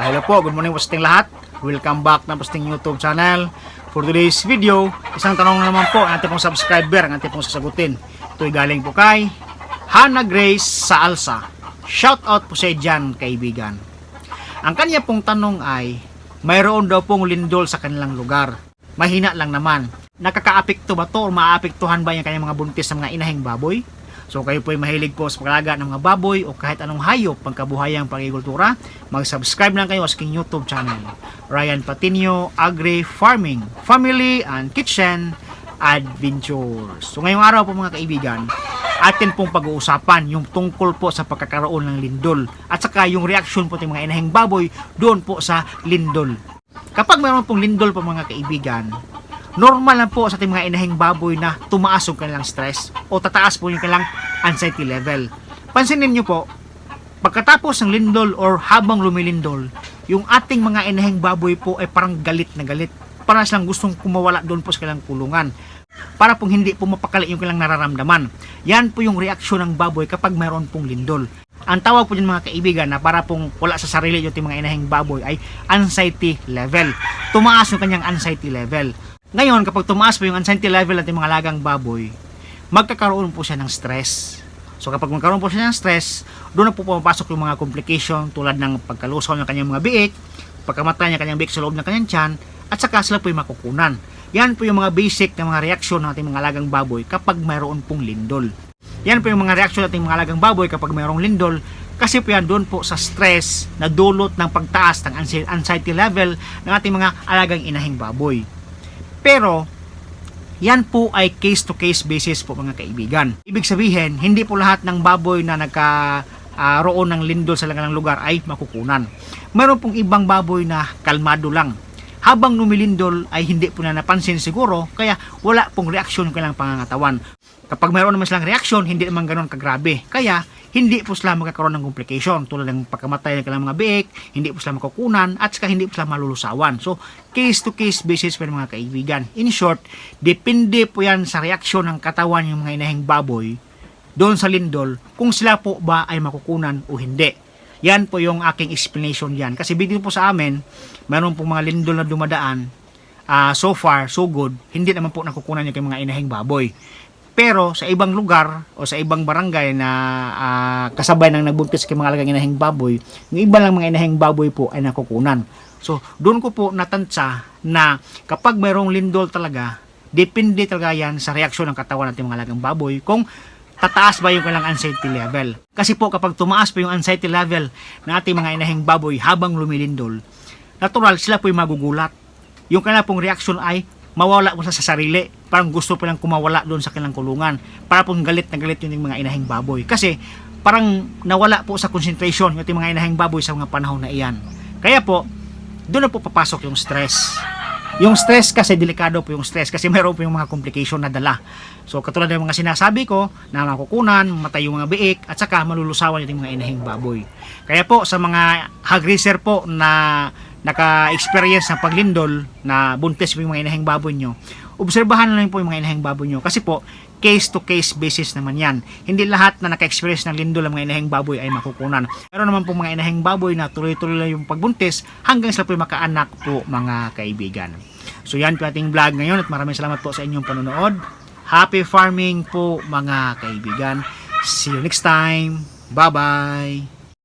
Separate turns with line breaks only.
Ah, hello po, good morning po sa lahat. Welcome back na po sa YouTube channel. For today's video, isang tanong na naman po ang ating pong subscriber, ang ating pong sasagutin. Ito'y galing po kay Hannah Grace sa Alsa. Shout out po sa dyan, kaibigan. Ang kanya pong tanong ay, mayroon daw pong lindol sa kanilang lugar. Mahina lang naman. Nakakaapekto ba to o maaapektuhan ba yung kanyang mga buntis sa mga inahing baboy? So kayo po ay mahilig po sa paglaga ng mga baboy o kahit anong hayop pangkabuhayang pag-agrikultura, mag-subscribe lang kayo sa aking YouTube channel. Ryan Patinio Agri Farming, Family and Kitchen Adventures. So ngayong araw po mga kaibigan, atin pong pag-uusapan yung tungkol po sa pagkakaroon ng lindol at saka yung reaksyon po ng mga inahing baboy doon po sa lindol. Kapag mayroon pong lindol po mga kaibigan, normal lang po sa ating mga inahing baboy na tumaas yung kanilang stress o tataas po yung kanilang anxiety level. Pansinin nyo po, pagkatapos ng lindol or habang lumilindol, yung ating mga inahing baboy po ay parang galit na galit. Para silang gustong kumawala doon po sa kanilang kulungan. Para pong hindi po mapakali yung kanilang nararamdaman. Yan po yung reaksyon ng baboy kapag mayroon pong lindol. Ang tawag po dyan mga kaibigan na para pong wala sa sarili yung mga inahing baboy ay anxiety level. Tumaas yung kanyang anxiety level. Ngayon, kapag tumaas po yung anxiety level natin mga lagang baboy, magkakaroon po siya ng stress. So kapag magkaroon po siya ng stress, doon na po pumapasok yung mga complication tulad ng pagkalusaw ng kanyang mga biik, pagkamatay niya kanyang biik sa loob ng kanyang tiyan, at saka sila po yung makukunan. Yan po yung mga basic na mga reaksyon ng ating mga lagang baboy kapag mayroon pong lindol. Yan po yung mga reaksyon ng ating mga lagang baboy kapag mayroong lindol kasi po yan doon po sa stress na dulot ng pagtaas ng anxiety level ng ating mga alagang inahing baboy. Pero, yan po ay case to case basis po mga kaibigan. Ibig sabihin, hindi po lahat ng baboy na nagka ah, roon ng lindol sa kanilang lugar ay makukunan. Meron pong ibang baboy na kalmado lang. Habang lumilindol ay hindi po na napansin siguro kaya wala pong reaksyon ng kanilang pangangatawan. Kapag mayroon naman silang reaksyon, hindi naman ganoon kagrabe. Kaya hindi po sila magkakaroon ng complication tulad ng pagkamatay ng kanilang mga biik, hindi po sila makukunan at saka hindi po sila malulusawan. So, case to case basis po mga kaibigan. In short, depende po yan sa reaksyon ng katawan ng mga inahing baboy doon sa lindol kung sila po ba ay makukunan o hindi. Yan po yung aking explanation yan. Kasi bigyan po sa amin, meron pong mga lindol na dumadaan, ah, so far, so good, hindi naman po nakukunan yung mga inahing baboy. Pero sa ibang lugar o sa ibang barangay na ah, kasabay ng nagbuntis kay mga alagang inahing baboy, yung iba lang mga inahing baboy po ay nakukunan. So, doon ko po natantsa na kapag mayroong lindol talaga, depende talaga yan sa reaksyon ng katawan natin mga alagang baboy kung tataas ba yung kanilang anxiety level. Kasi po kapag tumaas pa yung anxiety level ng ating mga inahing baboy habang lumilindol, natural sila po yung magugulat. Yung kanilang pong reaction ay mawala mo sa sarili. Parang gusto po lang kumawala doon sa kanilang kulungan. Para pong galit na galit yung mga inahing baboy. Kasi parang nawala po sa concentration yung ating mga inahing baboy sa mga panahon na iyan. Kaya po, doon na po papasok yung stress. Yung stress kasi delikado po yung stress kasi mayroon po yung mga complication na dala. So katulad ng mga sinasabi ko na makukunan, matay yung mga biik at saka malulusawan yung mga inahing baboy. Kaya po sa mga hog racer po na naka-experience ng paglindol na buntis po yung mga inahing baboy nyo, obserbahan na lang po yung mga inahing baboy nyo kasi po case to case basis naman yan. Hindi lahat na naka-experience ng lindol ang mga inahing baboy ay makukunan. Meron naman po mga inahing baboy na tuloy-tuloy lang yung pagbuntis hanggang sila po yung makaanak po mga kaibigan. So yan po ating vlog ngayon at maraming salamat po sa inyong panonood. Happy farming po mga kaibigan. See you next time. Bye-bye.